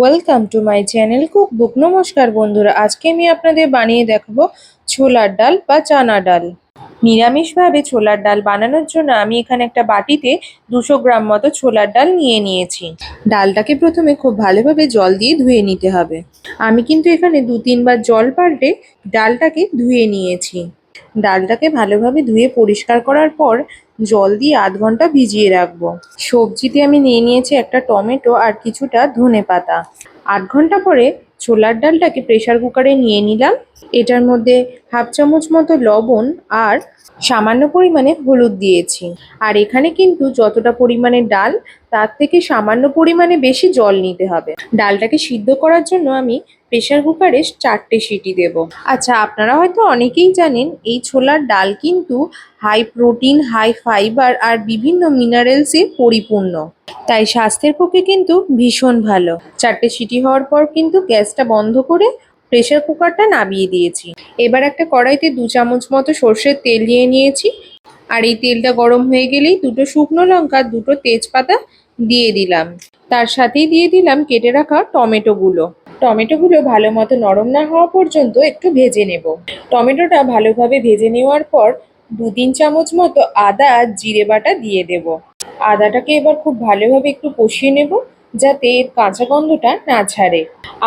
Welcome to my channel cook book নমস্কার বন্ধুরা, আজকে আমি আপনাদের বানিয়ে দেখাবো ছোলার ডাল বা চানা ডাল। নিরামিষভাবে ছোলার ডাল বানানোর জন্য আমি এখানে একটা বাটিতে দুশো গ্রাম মতো ছোলার ডাল নিয়ে নিয়েছি। ডালটাকে প্রথমে খুব ভালোভাবে জল দিয়ে ধুয়ে নিতে হবে। আমি কিন্তু এখানে দু তিনবার জল পাল্টে ডালটাকে ধুয়ে নিয়েছি। ডালটাকে ভালোভাবে ধুয়ে পরিষ্কার করার পর জল দিয়ে আধ ঘণ্টা ভিজিয়ে রাখব। সবজিতে আমি নিয়ে নিয়েছি একটা টমেটো আর কিছুটা ধনে পাতা। আধ ঘণ্টা পরে ছোলার ডালটাকে প্রেসার কুকারে নিয়ে নিলাম। এটার মধ্যে হাফ চামচ মতো লবণ আর সামান্য পরিমাণে হলুদ দিয়েছি। আর এখানে কিন্তু যতটা পরিমাণে ডাল, তার থেকে সামান্য পরিমাণে বেশি জল নিতে হবে। ডালটাকে সিদ্ধ করার জন্য আমি প্রেসার কুকারে চারটে সিটি দেব। আচ্ছা আপনারা হয়তো অনেকেই জানেন, এই ছোলার ডাল কিন্তু হাই প্রোটিন হাই ফাইবার আর বিভিন্ন মিনারেলসে পরিপূর্ণ। তাই স্বাস্থ্যের পক্ষে কিন্তু ভীষণ ভালো। চারটে সিটি হওয়ার পর কিন্তু গ্যাসটা বন্ধ করে প্রেসার কুকারটা নামিয়ে দিয়েছি। এবার একটা কড়াইতে দু চামচ মতো সর্ষের তেল নিয়ে নিয়েছি। আর এই তেলটা গরম হয়ে গেলেই দুটো শুকনো লঙ্কা, দুটো তেজপাতা দিয়ে দিলাম। তার সাথেই দিয়ে দিলাম কেটে রাখা টমেটোগুলো। টমেটোগুলো ভালো মতো নরম না হওয়া পর্যন্ত একটু ভেজে নেব। টমেটোটা ভালোভাবে ভেজে নেওয়ার পর দু তিন চামচ মতো আদা, জিরে বাটা দিয়ে দেব। আদাটাকে এবার খুব ভালোভাবে একটু কষিয়ে নেব যাতে এর কাঁচা গন্ধটা না ছাড়ে।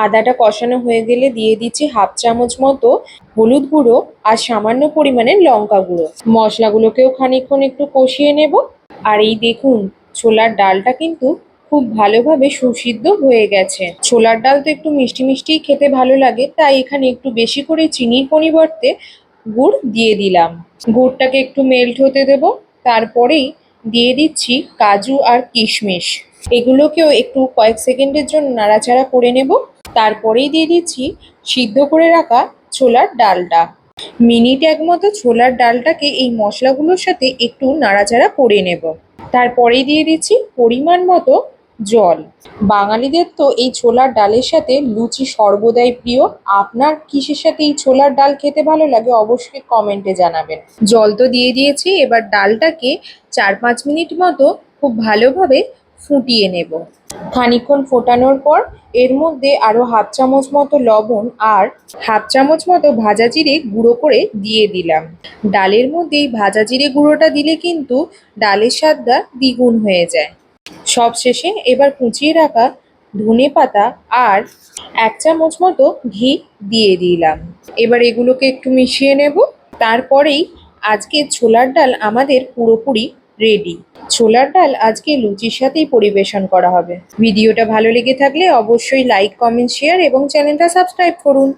আদাটা কষানো হয়ে গেলে দিয়ে দিচ্ছি হাফ চামচ মতো হলুদ গুঁড়ো আর সামান্য পরিমাণে লঙ্কা গুঁড়ো। মশলাগুলোকেও খানিকক্ষণ একটু কষিয়ে নেব। আর এই দেখুন, ছোলার ডালটা কিন্তু খুব ভালোভাবে সুসিদ্ধ হয়ে গেছে। ছোলার ডাল তো একটু মিষ্টি মিষ্টিই খেতে ভালো লাগে, তাই এখানে একটু বেশি করে চিনির পরিবর্তে গুড় দিয়ে দিলাম। গুড়টাকে একটু মেল্ট হতে দেব, তারপরেই দিয়ে দিচ্ছি কাজু আর কিশমিশ। এগুলোকেও একটু কয়েক সেকেন্ডের জন্য নাড়াচাড়া করে নেব, তারপরেই দিয়ে দিচ্ছি সিদ্ধ করে রাখা ছোলার ডালটা। মিনিট এক মতো ছোলার ডালটাকে এই মশলাগুলোর সাথে একটু নাড়াচাড়া করে নেব। তারপরেই দিয়ে দিচ্ছি পরিমাণ মতো জল। বাঙালিদের তো এই ছোলার ডালের সাথে লুচি সর্বদাই প্রিয়। আপনার কিসের সাথে এই ছোলার ডাল খেতে ভালো লাগে অবশ্যই কমেন্টে জানাবেন। জল তো দিয়ে দিয়েছি, এবার ডালটাকে চার পাঁচ মিনিট মতো খুব ভালোভাবে ফুটিয়ে নেব। খানিকক্ষণ ফোটানোর পর এর মধ্যে আরও হাফ চামচ মতো লবণ আর হাফ চামচ মতো ভাজা জিরে গুঁড়ো করে দিয়ে দিলাম। ডালের মধ্যে এই ভাজা জিরে গুঁড়োটা দিলে কিন্তু ডালের স্বাদটা দ্বিগুণ হয়ে যায়। সব শেষে এবার কুচিয়ে রাখা ধনে পাতা আর এক চামচ মতো ঘি দিয়ে দিলাম। এবার এগুলোকে একটু মিশিয়ে নেব। তারপরেই আজকে ছোলার ডাল আমাদের পুরোপুরি রেডি ছোলার ডাল আজকে লুচির সাথেই পরিবেশন করা হবে। ভিডিওটা ভালো লেগে থাকলে অবশ্যই লাইক কমেন্ট শেয়ার এবং চ্যানেলটা সাবস্ক্রাইব করুন।